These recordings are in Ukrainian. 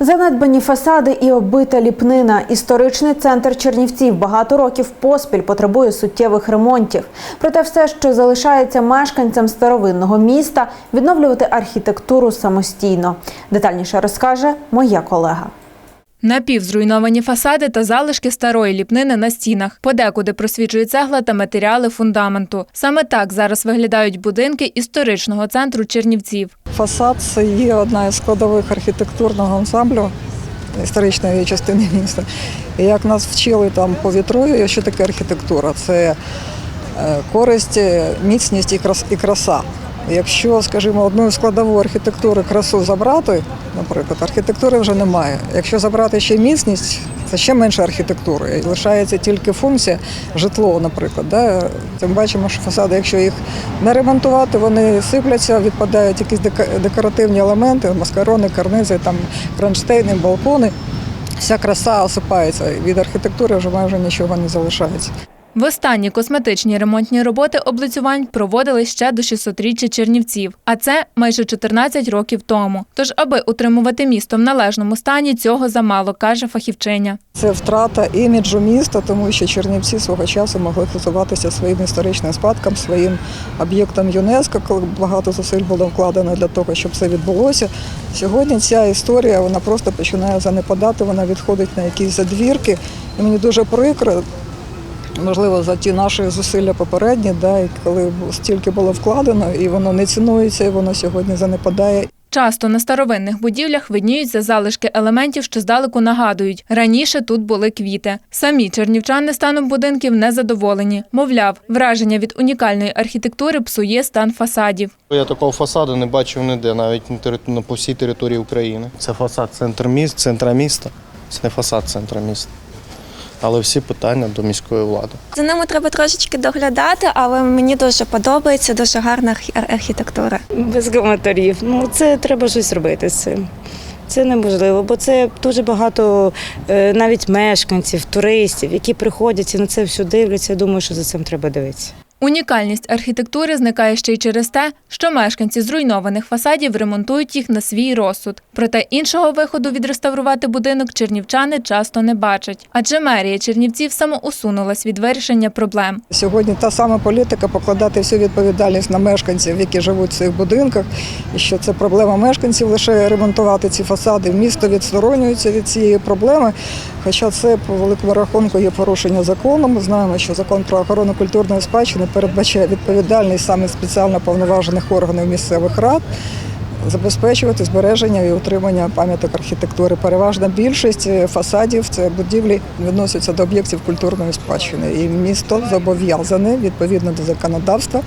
Занедбані фасади і оббита ліпнина. Історичний центр Чернівців багато років поспіль потребує суттєвих ремонтів. Проте все, що залишається мешканцям старовинного міста, відновлювати архітектуру самостійно. Детальніше розкаже моя колега. Напівзруйновані фасади та залишки старої ліпнини на стінах. Подекуди просвічує цегла та матеріали фундаменту. Саме так зараз виглядають будинки історичного центру Чернівців. Фасад це є одна із складових архітектурного ансамблю історичної частини міста. І як нас вчили там повітрою, що таке архітектура? Це е, користь, е, міцність і краса. Якщо, скажімо, одну складову архітектури красу забрати, наприклад, архітектури вже немає. Якщо забрати ще міцність, це ще менше архітектури. Лишається тільки функція житло, наприклад. Да? Тим бачимо, що фасади, якщо їх не ремонтувати, вони сипляться, відпадають якісь декоративні елементи, маскарони, карнизи, там кронштейни, балкони. Вся краса осипається. Від архітектури вже майже нічого не залишається. Востанні косметичні ремонтні роботи облицювань проводили ще до 600-річчя Чернівців, а це майже 14 років тому. Тож, аби утримувати місто в належному стані, цього замало, каже фахівчиня. Це втрата іміджу міста, тому що Чернівці свого часу могли хизуватися своїм історичним спадком, своїм об'єктом ЮНЕСКО, коли багато зусиль було вкладено для того, щоб це відбулося. Сьогодні ця історія вона просто починає занепадати, вона відходить на якісь задвірки. І мені дуже прикро, можливо, за ті наші зусилля попередні, да, і коли стільки було вкладено, і воно не цінується, і воно сьогодні занепадає. Часто на старовинних будівлях видніються залишки елементів, що здалеку нагадують. Раніше тут були квіти. Самі чернівчани станом будинків не задоволені. Мовляв, враження від унікальної архітектури псує стан фасадів. Я такого фасаду не бачив ніде, навіть на по всій території України. Це фасад центр міст, центра міста. Це не фасад центра міста. Але всі питання до міської влади. За ними треба трошечки доглядати, але мені дуже подобається, дуже гарна архітектура. Без коментарів. Ну це треба щось робити з цим. Це неможливо, бо це дуже багато е, навіть мешканців, туристів, які приходять і на це все дивляться. Я думаю, що за цим треба дивитися. Унікальність архітектури зникає ще й через те, що мешканці зруйнованих фасадів ремонтують їх на свій розсуд. Проте іншого виходу відреставрувати будинок чернівчани часто не бачать, адже мерія Чернівців самоусунулась від вирішення проблем. Сьогодні та сама політика покладати всю відповідальність на мешканців, які живуть в цих будинках, і що це проблема мешканців лише ремонтувати ці фасади. Місто відсторонюється від цієї проблеми. Хоча це по великому рахунку є порушення закону. Ми знаємо, що закон про охорону культурної спадщини передбачає відповідальність саме спеціально повноважених органів місцевих рад. Забезпечувати збереження і утримання пам'яток архітектури. Переважна більшість е, фасадів це будівлі відносяться до об'єктів культурної спадщини. І місто зобов'язане відповідно до законодавства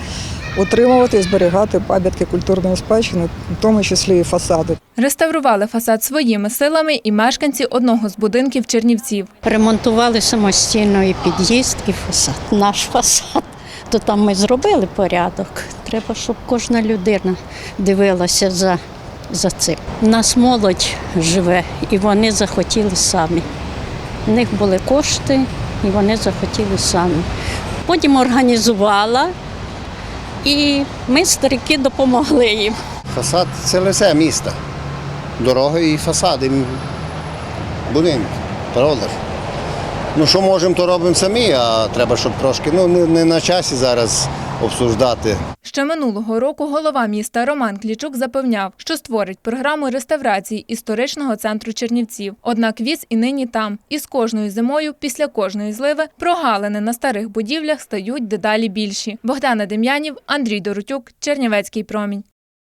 утримувати і зберігати пам'ятки культурної спадщини, в тому числі і фасади. Реставрували фасад своїми силами і мешканці одного з будинків Чернівців. Ремонтували самостійно і під'їзд, і фасад. Наш фасад. То там ми зробили порядок. Треба, щоб кожна людина дивилася за, за цим. У нас молодь живе, і вони захотіли самі. У них були кошти, і вони захотіли самі. Потім організувала, і ми, старики, допомогли їм. Фасад це лице міста. Дороги і фасади, будинки, правда ж? Ну, що можемо, то робимо самі, а треба, щоб трошки, ну, не, не на часі зараз обсуждати. Ще минулого року голова міста Роман Клічук запевняв, що створить програму реставрації історичного центру Чернівців. Однак віз і нині там. І з кожною зимою, після кожної зливи, прогалини на старих будівлях стають дедалі більші. Богдана Дем'янів, Андрій Доротюк, Чернівецький промінь.